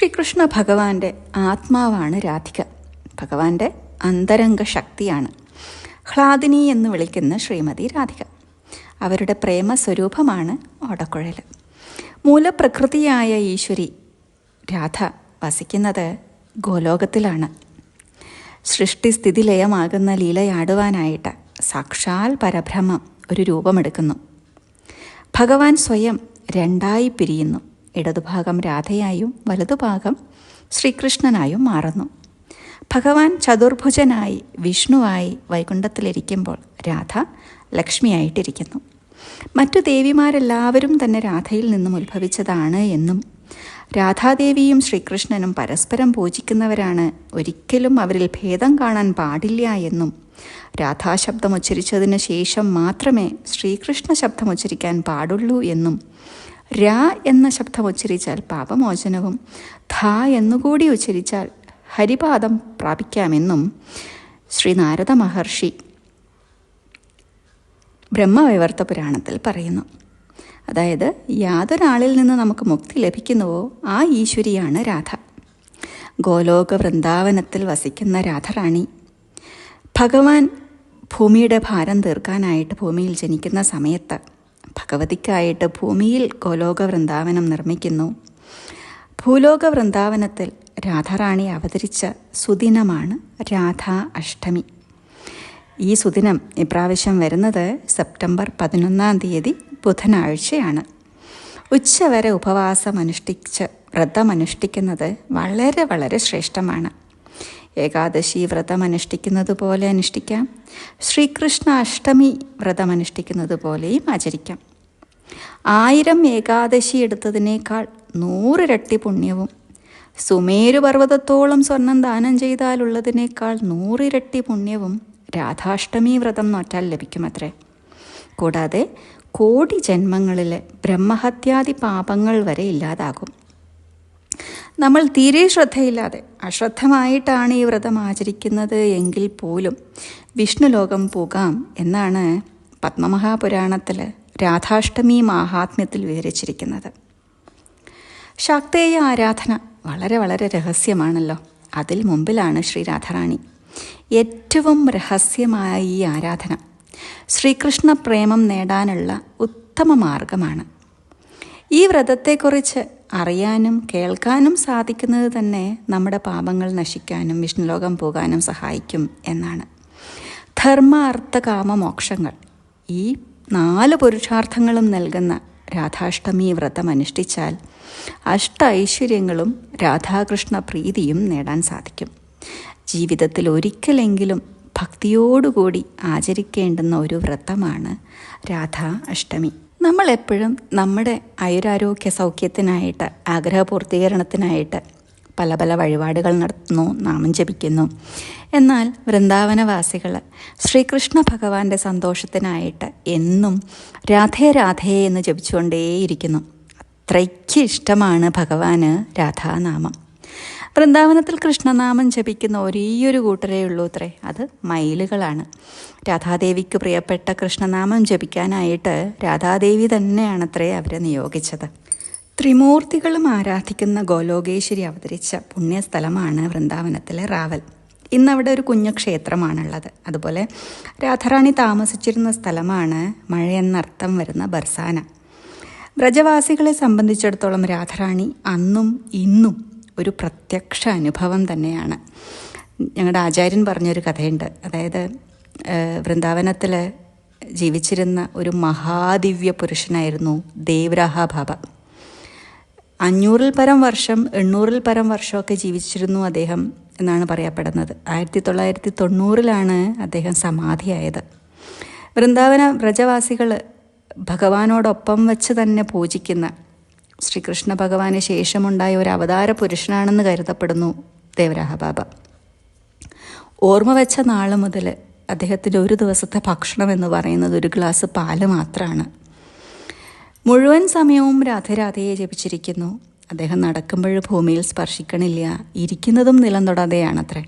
ശ്രീകൃഷ്ണ ഭഗവാന്റെ ആത്മാവാണ് രാധിക. ഭഗവാന്റെ അന്തരംഗ ശക്തിയാണ്. ഹ്ലാദിനി എന്ന് വിളിക്കുന്ന ശ്രീമതി രാധിക. അവരുടെ പ്രേമ സ്വരൂപമാണ് ഓടക്കുഴൽ. മൂലപ്രകൃതിയായ ഈശ്വരി രാധ വസിക്കുന്നത് ഗോലോകത്തിലാണ്. സൃഷ്ടിസ്ഥിതി ലയമാകുന്ന ലീലയാടുവാനായിട്ട് സാക്ഷാൽ പരബ്രഹ്മം ഒരു രൂപമെടുക്കുന്നു. ഭഗവാൻ സ്വയം രണ്ടായി പിരിയുന്നു. ഇടതുഭാഗം രാധയായും വലതുഭാഗം ശ്രീകൃഷ്ണനായും മാറുന്നു. ഭഗവാൻ ചതുർഭുജനായി വിഷ്ണുവായി വൈകുണ്ഠത്തിലിരിക്കുമ്പോൾ രാധ ലക്ഷ്മിയായിട്ടിരിക്കുന്നു. മറ്റു ദേവിമാരെല്ലാവരും തന്നെ രാധയിൽ നിന്നും ഉത്ഭവിച്ചതാണ് എന്നും രാധാദേവിയും ശ്രീകൃഷ്ണനും പരസ്പരം പൂജിക്കുന്നവരാണ് ഒരിക്കലും അവരിൽ ഭേദം കാണാൻ പാടില്ല എന്നും രാധാശബ്ദം ഉച്ചരിച്ചതിന് ശേഷം മാത്രമേ ശ്രീകൃഷ്ണ ശബ്ദം ഉച്ചരിക്കാൻ പാടുള്ളൂ എന്നും രാ എന്ന ശബ്ദം ഉച്ചരിച്ചാൽ പാപമോചനവും ധ എന്നുകൂടി ഉച്ചരിച്ചാൽ ഹരിപാദം പ്രാപിക്കാമെന്നും ശ്രീ നാരദ മഹർഷി ബ്രഹ്മവൈവർത്ത പുരാണത്തിൽ പറയുന്നു. അതായത് യാതൊരാളിൽ നിന്ന് നമുക്ക് മുക്തി ലഭിക്കുന്നുവോ ആ ഈശ്വരിയാണ് രാധ. ഗോലോക വൃന്ദാവനത്തിൽ വസിക്കുന്ന രാധറാണി. ഭഗവാൻ ഭൂമിയുടെ ഭാരം തീർക്കാനായിട്ട് ഭൂമിയിൽ ജനിക്കുന്ന സമയത്ത് ഭഗവതിക്കായിട്ട് ഭൂമിയിൽ ഗോലോക വൃന്ദാവനം നിർമ്മിക്കുന്നു. ഭൂലോക വൃന്ദാവനത്തിൽ രാധാറാണി അവതരിച്ച സുദിനമാണ് രാധാ അഷ്ടമി. ഈ സുദിനം ഇപ്രാവശ്യം വരുന്നത് സെപ്റ്റംബർ പതിനൊന്നാം തീയതി ബുധനാഴ്ചയാണ്. ഉച്ചവരെ ഉപവാസം അനുഷ്ഠിച്ച് വ്രതമനുഷ്ഠിക്കുന്നത് വളരെ വളരെ ശ്രേഷ്ഠമാണ്. ഏകാദശി വ്രതം അനുഷ്ഠിക്കുന്നത് പോലെ അനുഷ്ഠിക്കാം. ശ്രീകൃഷ്ണ അഷ്ടമി വ്രതം അനുഷ്ഠിക്കുന്നത് പോലെയും ആചരിക്കാം. ആയിരം ഏകാദശി എടുത്തതിനേക്കാൾ നൂറിരട്ടി പുണ്യവും സുമേരു പർവതത്തോളം സ്വർണം ദാനം ചെയ്താലുള്ളതിനേക്കാൾ നൂറിരട്ടി പുണ്യവും രാധാഷ്ടമി വ്രതം നോറ്റാൽ ലഭിക്കുമത്രേ. കൂടാതെ കോടി ജന്മങ്ങളിലെ ബ്രഹ്മഹത്യാദി പാപങ്ങൾ വരെ ഇല്ലാതാകും. നമ്മൾ തീരെ ശ്രദ്ധയില്ലാതെ അശ്രദ്ധമായിട്ടാണ് ഈ വ്രതം ആചരിക്കുന്നത് എങ്കിൽ പോലും വിഷ്ണുലോകം പോകാം എന്നാണ് പത്മമഹാപുരാണത്തിൽ രാധാഷ്ടമി മാഹാത്മ്യത്തിൽ വിവരിച്ചിരിക്കുന്നത്. ശാക്തേയ ആരാധന വളരെ വളരെ രഹസ്യമാണല്ലോ. അതിൽ മുമ്പിലാണ് ശ്രീ രാധാറാണി. ഏറ്റവും രഹസ്യമായ ഈ ആരാധന ശ്രീകൃഷ്ണ പ്രേമം നേടാനുള്ള ഉത്തമ മാർഗമാണ്. ഈ വ്രതത്തെക്കുറിച്ച് അറിയാനും കേൾക്കാനും സാധിക്കുന്നത് തന്നെ നമ്മുടെ പാപങ്ങൾ നശിക്കാനും വിഷ്ണുലോകം പോകാനും സഹായിക്കും എന്നാണ്. ധർമ്മ അർത്ഥ കാമ മോക്ഷങ്ങൾ ഈ നാല് പുരുഷാർത്ഥങ്ങളും നൽകുന്ന രാധാഷ്ടമി വ്രതം അനുഷ്ഠിച്ചാൽ അഷ്ട ഐശ്വര്യങ്ങളും രാധാകൃഷ്ണ പ്രീതിയും നേടാൻ സാധിക്കും. ജീവിതത്തിൽ ഒരിക്കലെങ്കിലും ഭക്തിയോടുകൂടി ആചരിക്കേണ്ടുന്ന ഒരു വ്രതമാണ് രാധാ അഷ്ടമി നമ്മൾ എപ്പോഴും നമ്മുടെ ആയുരാരോഗ്യ സൗഖ്യത്തിനായിട്ട് ആഗ്രഹപൂർത്തീകരണത്തിനായിട്ട് പല പല വഴിപാടുകൾ നടത്തുന്നു നാമം ജപിക്കുന്നു. എന്നാൽ വൃന്ദാവനവാസികൾ ശ്രീകൃഷ്ണ ഭഗവാന്റെ സന്തോഷത്തിനായിട്ട് എന്നും രാധേ രാധേ എന്ന് ജപിച്ചുകൊണ്ടേയിരിക്കുന്നു. അത്രയ്ക്ക് ഇഷ്ടമാണ് ഭഗവാന് രാധാനാമം. വൃന്ദാവനത്തിൽ കൃഷ്ണനാമം ജപിക്കുന്ന ഒരേയൊരു കൂട്ടരേ ഉള്ളൂ അത്രേ. അത് മയിലുകളാണ്. രാധാദേവിക്ക് പ്രിയപ്പെട്ട കൃഷ്ണനാമം ജപിക്കാനായിട്ട് രാധാദേവി തന്നെയാണത്രേ അവരെ നിയോഗിച്ചത്. ത്രിമൂർത്തികളും ആരാധിക്കുന്ന ഗോലോകേശ്വരി അവതരിച്ച പുണ്യസ്ഥലമാണ് വൃന്ദാവനത്തിലെ റാവൽ. ഇന്നവിടെ ഒരു കുഞ്ഞു ക്ഷേത്രമാണുള്ളത് അതുപോലെ രാധാറാണി താമസിച്ചിരുന്ന സ്ഥലമാണ് മഴയെന്നർത്ഥം വരുന്ന ബർസാന. വ്രജവാസികളെ സംബന്ധിച്ചിടത്തോളം രാധാറാണി അന്നും ഇന്നും ഒരു പ്രത്യക്ഷ അനുഭവം തന്നെയാണ്. ഞങ്ങളുടെ ആചാര്യൻ പറഞ്ഞൊരു കഥയുണ്ട്. അതായത് വൃന്ദാവനത്തിൽ ജീവിച്ചിരുന്ന ഒരു മഹാദിവ്യ പുരുഷനായിരുന്നു ദേവരാഹ ബാബ. അഞ്ഞൂറിൽ പരം വർഷം എണ്ണൂറിൽ പരം വർഷമൊക്കെ ജീവിച്ചിരുന്നു അദ്ദേഹം എന്നാണ് പറയപ്പെടുന്നത്. ആയിരത്തി തൊള്ളായിരത്തി തൊണ്ണൂറിലാണ് അദ്ദേഹം സമാധിയായത്. വൃന്ദാവന വ്രജവാസികൾ ഭഗവാനോടൊപ്പം വെച്ച് തന്നെ പൂജിക്കുന്ന ശ്രീകൃഷ്ണ ഭഗവാന് ശേഷമുണ്ടായ ഒരു അവതാര പുരുഷനാണെന്ന് കരുതപ്പെടുന്നു ദേവരാഹ ബാബ. ഓർമ്മ വെച്ച നാൾ മുതൽ അദ്ദേഹത്തിന്റെ ഒരു ദിവസത്തെ ഭക്ഷണം എന്ന് പറയുന്നത് ഒരു ഗ്ലാസ് പാൽ മാത്രമാണ് മുഴുവൻ സമയവും രാധരാധയെ ജപിച്ചിരിക്കുന്നു. അദ്ദേഹം നടക്കുമ്പോൾ ഭൂമിയിൽ സ്പർശിക്കണില്ല ഇരിക്കുന്നതും നിലം തൊടാതെയാണത്രേ.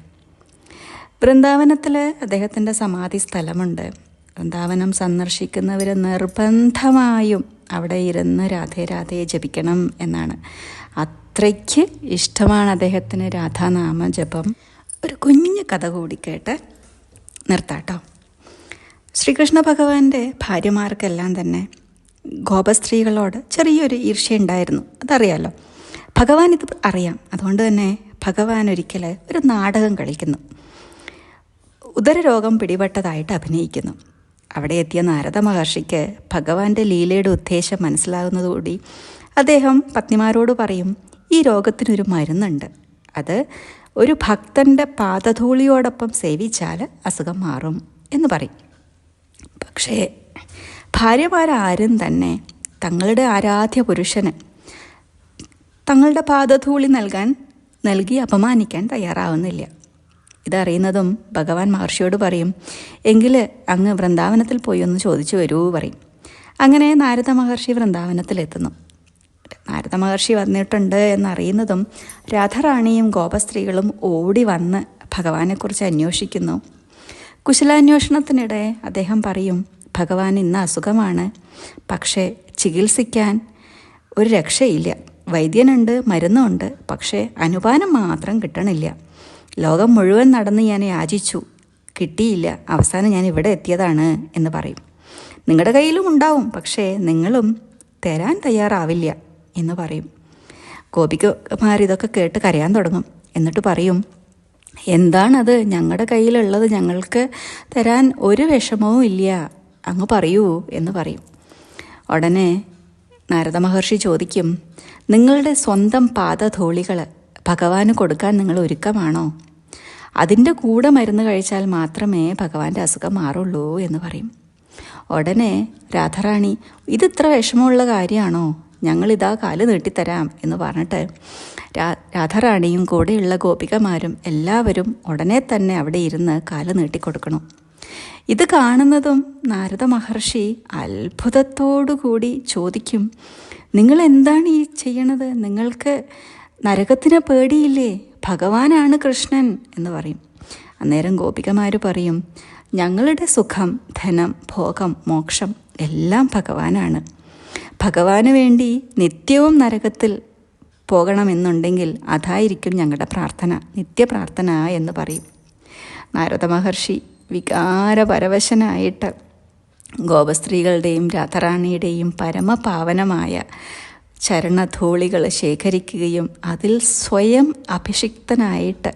വൃന്ദാവനത്തിൽ അദ്ദേഹത്തിന്റെ സമാധി സ്ഥലമുണ്ട്. വൃന്ദാവനം സന്ദർശിക്കുന്നവർ നിർബന്ധമായും അവിടെ ഇരുന്ന് രാധേ രാധയെ ജപിക്കണം എന്നാണ്. അത്രയ്ക്ക് ഇഷ്ടമാണ് അദ്ദേഹത്തിന് രാധാനാമ ജപം. ഒരു കുഞ്ഞു കഥ കൂടി കേട്ട് നിർത്താട്ടോ. ശ്രീകൃഷ്ണ ഭഗവാന്റെ ഭാര്യമാർക്കെല്ലാം തന്നെ ഗോപസ്ത്രീകളോട് ചെറിയൊരു ഈർഷ്യ ഉണ്ടായിരുന്നു അതറിയാലോ? ഭഗവാൻ ഇത് അറിയാം. അതുകൊണ്ട് തന്നെ ഭഗവാൻ ഒരിക്കൽ ഒരു നാടകം കളിക്കുന്നു. ഉദരരോഗം പിടിപെട്ടതായിട്ട് അഭിനയിക്കുന്നു. അവിടെ എത്തിയ നാരദ മഹർഷിക്ക് ഭഗവാന്റെ ലീലയുടെ ഉദ്ദേശം മനസ്സിലാകുന്നതുകൂടി അദ്ദേഹം പത്നിമാരോട് പറയും ഈ രോഗത്തിനൊരു മരുന്നുണ്ട്. അത് ഒരു ഭക്തന്റെ പാദധൂളിയോടൊപ്പം സേവിച്ചാൽ അസുഖം മാറും എന്ന് പറയും. പക്ഷേ ഭാര്യമാരാരും തന്നെ തങ്ങളുടെ ആരാധ്യ പുരുഷന് തങ്ങളുടെ പാദധൂളി നൽകാൻ നൽകി അപമാനിക്കാൻ തയ്യാറാവുന്നില്ല. ഇതറിയുന്നതും ഭഗവാൻ മഹർഷിയോട് പറയും എങ്കിൽ അങ്ങ് വൃന്ദാവനത്തിൽ പോയി ഒന്ന് ചോദിച്ചു വരൂ പറയും. അങ്ങനെ നാരദ മഹർഷി വൃന്ദാവനത്തിലെത്തുന്നു നാരദ മഹർഷി വന്നിട്ടുണ്ട് എന്നറിയുന്നതും രാധാറാണിയും ഗോപസ്ത്രീകളും ഓടി വന്ന് ഭഗവാനെക്കുറിച്ച് അന്വേഷിക്കുന്നു. കുശലാന്വേഷണത്തിനിടെ അദ്ദേഹം പറയും ഭഗവാൻ ഇന്ന് അസുഖമാണ്. പക്ഷേ ചികിത്സിക്കാൻ ഒരു രക്ഷയില്ല. വൈദ്യനുണ്ട് മരുന്നുണ്ട്. പക്ഷേ അനുപാനം മാത്രം കിട്ടണില്ല. ലോകം മുഴുവൻ നടന്ന് ഞാൻ യാചിച്ചു. കിട്ടിയില്ല. അവസാനം ഞാൻ ഇവിടെ എത്തിയതാണ് എന്ന് പറയും. നിങ്ങളുടെ കയ്യിലും ഉണ്ടാവും. പക്ഷേ നിങ്ങളും തരാൻ തയ്യാറാവില്ല എന്ന് പറയും. ഗോപികമാർ ഇതൊക്കെ കേട്ട് കരയാൻ തുടങ്ങും. എന്നിട്ട് പറയും എന്താണത്? ഞങ്ങളുടെ കയ്യിലുള്ളത് ഞങ്ങൾക്ക് തരാൻ ഒരു വിഷമവും ഇല്ല. അങ്ങ് പറയൂ എന്ന് പറയും. ഉടനെ നാരദ മഹർഷി ചോദിക്കും നിങ്ങളുടെ സ്വന്തം പാദധൂളികൾ ഭഗവാന് കൊടുക്കാൻ നിങ്ങൾ ഒരുക്കമാണോ? അതിന്റെ കൂടെ മരുന്ന് കഴിച്ചാൽ മാത്രമേ ഭഗവാന്റെ അസുഖം മാറുള്ളൂ എന്ന് പറയും. ഉടനെ രാധാറാണി ഇതിത്ര വിഷമമുള്ള കാര്യമാണോ? ഞങ്ങളിതാ കാൽ നീട്ടിത്തരാം എന്ന് പറഞ്ഞിട്ട് രാ രാധാറാണിയും കൂടെയുള്ള ഗോപികമാരും എല്ലാവരും ഉടനെ തന്നെ അവിടെ ഇരുന്ന് കാൽ നീട്ടിക്കൊടുക്കണം. ഇത് കാണുന്നതും നാരദ മഹർഷി അത്ഭുതത്തോടു കൂടി ചോദിക്കും നിങ്ങൾ എന്താണ് ഈ ചെയ്യണത്? നിങ്ങൾക്ക് നരകത്തിന് പേടിയില്ലേ? ഭഗവാനാണ് കൃഷ്ണൻ എന്ന് പറയും. അന്നേരം ഗോപികമാർ പറയും ഞങ്ങളുടെ സുഖം ധനം ഭോഗം മോക്ഷം എല്ലാം ഭഗവാനാണ്. ഭഗവാന് വേണ്ടി നിത്യവും നരകത്തിൽ പോകണമെന്നുണ്ടെങ്കിൽ അതായിരിക്കും ഞങ്ങളുടെ പ്രാർത്ഥന നിത്യപ്രാർത്ഥന എന്ന് പറയും. നാരദ മഹർഷി വികാരപരവശനായിട്ട് ഗോപസ്ത്രീകളുടെയും രാധാറാണിയുടെയും പരമപാവനമായ ചരണധൂളികൾ ശേഖരിക്കുകയും അതിൽ സ്വയം അഭിഷിക്തനായിട്ട്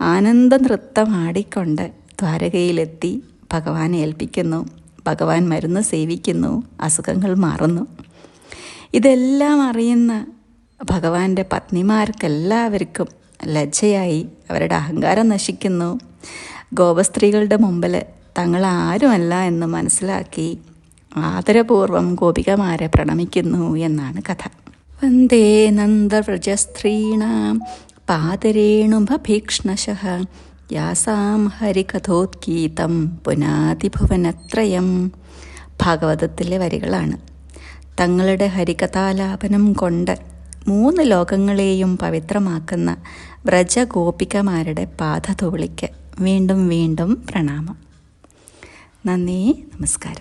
ആനന്ദ നൃത്തമാടിക്കൊണ്ട് ദ്വാരകയിലെത്തി ഭഗവാനെ ഏൽപ്പിക്കുന്നു. ഭഗവാൻ മരുന്ന് സേവിക്കുന്നു. അസുഖങ്ങൾ മാറുന്നു. ഇതെല്ലാം അറിയുന്ന ഭഗവാന്റെ പത്നിമാർക്കെല്ലാവർക്കും ലജ്ജയായി അവരുടെ അഹങ്കാരം നശിക്കുന്നു. ഗോപസ്ത്രീകളുടെ മുമ്പിൽ തങ്ങൾ ആരുമല്ല എന്ന് മനസ്സിലാക്കി ആദരപൂർവം ഗോപികമാരെ പ്രണമിക്കുന്നു എന്നാണ് കഥ. വന്ദേ നന്ദവ്രജസ്ത്രീണാം. പാദരേണുഭീക്ഷ്ണശ യാസാം ഹരികഥോത്കീതം പുനാതിഭുവനത്രയം. ഭാഗവതത്തിലെ വരികളാണ്. തങ്ങളുടെ ഹരികഥാലാപനം കൊണ്ട് മൂന്ന് ലോകങ്ങളെയും പവിത്രമാക്കുന്ന വ്രജഗോപികമാരുടെ പാദതോളിക്ക് വീണ്ടും വീണ്ടും പ്രണാമം. നന്ദി നമസ്കാരം.